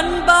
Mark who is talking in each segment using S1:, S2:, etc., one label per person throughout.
S1: அன்பா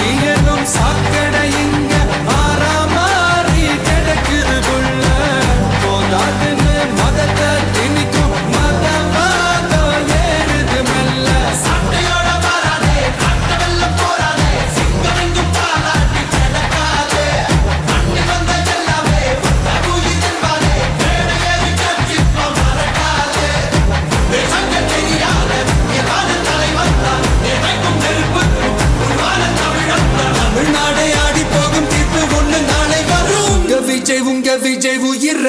S2: தீயலும் சாக்கடையின்